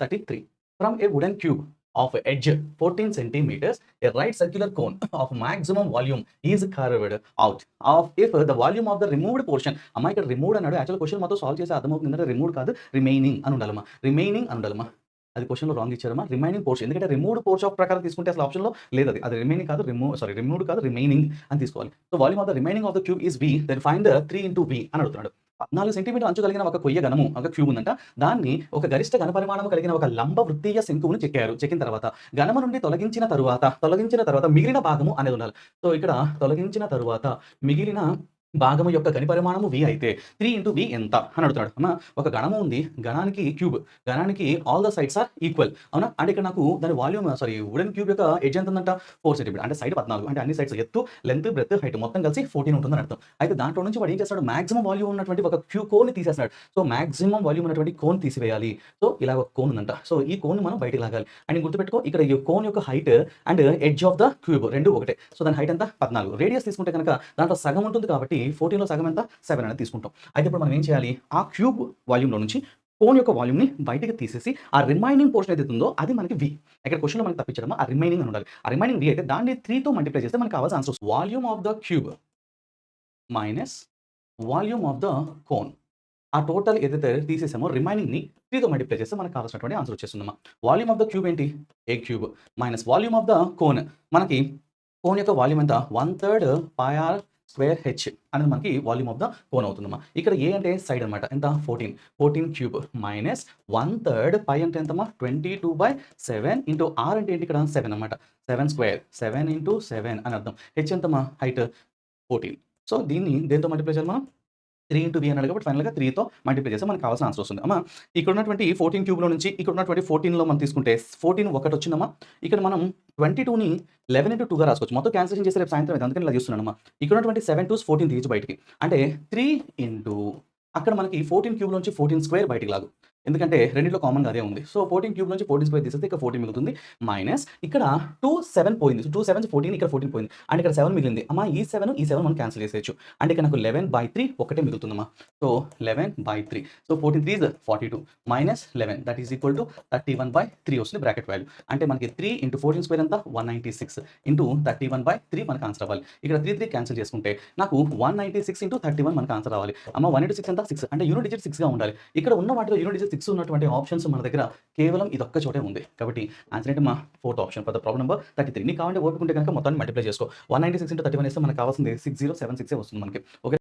33 from a wooden cube of edge 14 centimeters. A right circular cone of maximum volume is carved out of if the volume of the removed portion అమ్మా ఇక్కడ removed అన్నాడు. Actual question మొత్తం solve చేసి అర్థమవుతుంది. ఏంటంటే removed కాదు remaining అని ఉండాలమ్మా రిమైనింగ్ అని ఉండాలమ్మా అది క్వశ్చన్లో రాంగ్ ఇచ్చారమ్మా. రిమైనింగ్ పోర్షన్ ఎందుకంటే రిమూవ్డ్ పోర్షన్ ఆఫ్ ప్రకారం తీసుకుంటే అసలు ఆప్షన్లో లేదు అది. అది రిమైనింగ్ కాదు రిమూవ్ సారీ రిమూవ్డ్ కాదు రిమైనింగ్ అని తీసుకోవాలి. So volume of the remaining of the cube is V then find the three into V అని అడుగుతున్నాడు. పద్నాలుగు సెంటీమీటర్ అంచు కలిగిన ఒక కొయ్య గణము ఒక క్యూబ్ ఉందంట. దాన్ని ఒక గరిష్ట ఘనపరిమాణం కలిగిన ఒక లంబ వృత్తీయ శంకువును చెక్కారు. చెక్కిన తర్వాత గణము నుండి తొలగించిన తరువాత తొలగించిన తర్వాత మిగిలిన భాగము అనేది ఉండాలి. సో ఇక్కడ తొలగించిన తరువాత మిగిలిన భాగము యొక్క గని పరిమాణము వి అయితే త్రీ ఇంటూ వి ఎంత? అని అడుగుతాడు. అన్న ఒక గణము ఉంది. గణానికి cube గణానికి all the sides are equal అవునా? అంటే ఇక్కడ నాకు దాని వాల్యూమ్ సారీ వుడెన్ క్యూబ్ యొక్క ఎడ్జ్ ఎంత ఉందంట? ఫోర్ సెంటీమీటర్ అంటే సైడ్ పద్నాలుగు. అంటే అన్ని సైడ్స్ ఎత్తు లెంత్ బ్రెత్ హైట్ మొత్తం కలిసి ఫోర్టీన్ ఉంటుందని అర్థం. అయితే దాంట్లో నుంచి వాడు ఏం చేస్తాడు? మాక్సిమం వాల్యూమ్ ఉన్నటువంటి ఒక క్యూ కోన్ తీసేస్తాడు సో మాక్సిమం వాల్యూమ్ ఉన్నటువంటి కోన్ తీసివేయాలి. సో ఇలా ఒక కోన్ ఉందంట. సో ఈ కోన్ మనం బయటకు లాగాలి. అండ్ గుర్తుపెట్టుకో ఇక్కడ ఈ కోన్ యొక్క height and edge of the cube రెండు ఒకటే. సో దాని హైట్ ఎంత? పద్నాలుగు. రేడియస్ తీసుకుంటే కనుక దాంట్లో సగం ఉంటుంది కాబట్టి 14 లో సగం ఎంత? సెవెన్ అనేది తీసుకుంటాం. అయితే ఇప్పుడు మనం ఏం చేయాలి? ఆ క్యూబ్ వాల్యూమ్లో నుంచి కోన్ యొక్క వాల్యూమ్ని బయటకి తీసేసి ఆ రిమైనింగ్ పోర్షన్ ఏదైతే ఉందో అది మనకి వి ఇక్కడ క్వశ్చన్లో మనకి తప్పించడం ఆ రిమైనింగ్ అని ఉండాలి. ఆ రిమైనింగ్ వి అయితే దాన్ని త్రీతో మల్టిప్లై చేస్తే మనకి కావాల్సిన answer volume of the cube minus volume of the cone ఆ టోటల్ ఏదైతే తీసేసామో రిమైనింగ్ని త్రీతో మల్టిప్లై చేస్తే మనకు కావాల్సినటువంటి ఆన్సర్ వచ్చేస్తుందమ్మా. వాల్యూమ్ ఆఫ్ ద క్యూబ్ ఏంటి? A cube minus volume of the cone మనకి కోన్ యొక్క వాల్యూమ్ ఎంత? One third pi r square H అనేది మనకి వాల్యూమ్ ఆఫ్ ద కోన్ అవుతుందమ్మా ఇక్కడ ఏ అంటే సైడ్ అనమాట ఎంత? Fourteen. Fourteen cube minus one third pi అంటే ఎంతమ్మా? Twenty two by seven into R అంటే ఏంటి ఇక్కడ? సెవెన్ అనమాట seven square. Seven into seven అని అర్థం. హెచ్ ఎంతమ్మా? Height fourteen. సో దీన్ని దేంతో మల్టిప్లై చేయాలి మనం? త్రీ ఇంటూ బి అన్నాడు కాబట్టి ఫైనల్గా త్రీతో మల్టిప్లై చేస్తే మనకు కావాల్సిన ఆన్సర్ వస్తుంది. అమ్మా ఇక్కడ ఉన్నటువంటి ఫోర్టీన్ క్యూబ్లో నుంచి ఇక్కడ ఉన్నటువంటి ఫోర్టీన్లో మనం తీసుకుంటే ఫోర్టీన్ ఒకటి వచ్చిందమ్మా. ఇక్కడ మనం ట్వంటీ టూని లెవెన్ ఇంటూ టూగా రాసుకోవచ్చు. మొత్తం క్యాన్సిలేషన్ చేసే రేపు సాయంత్రం అయితే అందుకని ఇలా చూస్తున్నానమ్మా ఇక్కడ ఉన్నటువంటి సెవెన్ టూస్ ఫోర్టీన్ తీసి బయటికి. అంటే త్రీ ఇంటూ అక్కడ మనకి ఫోర్టీన్ క్యూబ్ నుంచి ఫోర్టీన్ స్క్వేర్ బయటికి లాగు. ఎందుకంటే రెండింటిలో కామన్గా అదే ఉంది. సో ఫోర్టీన్ క్యూబ్ నుంచి ఫోర్టీన్ స్క్వేర్ తీసేస్తే ఇక్కడ ఫోర్టీన్ మిగులుతుంది. మైనస్ ఇక్కడ టూ సెవెన్ పోయింది. టూ సెవెన్ ఫోర్టీన్ ఇక్కడ ఫోర్టీన్ పోయింది. అండ్ ఇక్కడ సెవెన్ మిగిలింది. అమ్మా ఈ సెవెన్ ఈ సెవెన్ మనం క్యాన్సిల్ చేసేయచ్చు. అంటే ఇక్కడ నాకు లెవెన్ బై త్రీ ఒకటే మిగులుతుందమ్మా. So eleven by three so fourteen three forty two minus eleven that is equal to thirty one by three వస్తుంది బ్రాకెట్ వాల్యూ అంటే మనకి త్రీ ఇంటూ ఫోర్టీన్ స్క్వేర్ ఎంత? One ninety six into thirty one by three మనకు answer అవ్వాలి ఇక్కడ three three cancel చేసుకుంటే నాకు one ninety six into thirty one మనకు ఆన్సర్ అవ్వాలి అమ్మ వన్ ఇంటూ సిక్స్ ఎంత? సిక్స్ అంటే యూనిట్ డిజిట్ సిక్స్గా ఉండాలి. ఇక్కడ ఉన్న వాటిలో యూనిట్ డిజిట్ సిక్స్ ఉన్నటువంటి ఆప్షన్స్ మన దగ్గర కేవలం ఇది ఒక్క చోటే ఉంది. కాబట్టి ఆన్సర్ అంటే మా fourth option for the problem number thirty three నీకు కావాలంటే ఓపుకుంటే కనుక మొత్తాన్ని మల్టిప్లై చేసుకో. One ninety six into thirty one ఇస్తే మనకు కావాల్సింది సిక్స్ జీరో సెవెన్ సిక్స్ వస్తుంది మనకి. ఓకే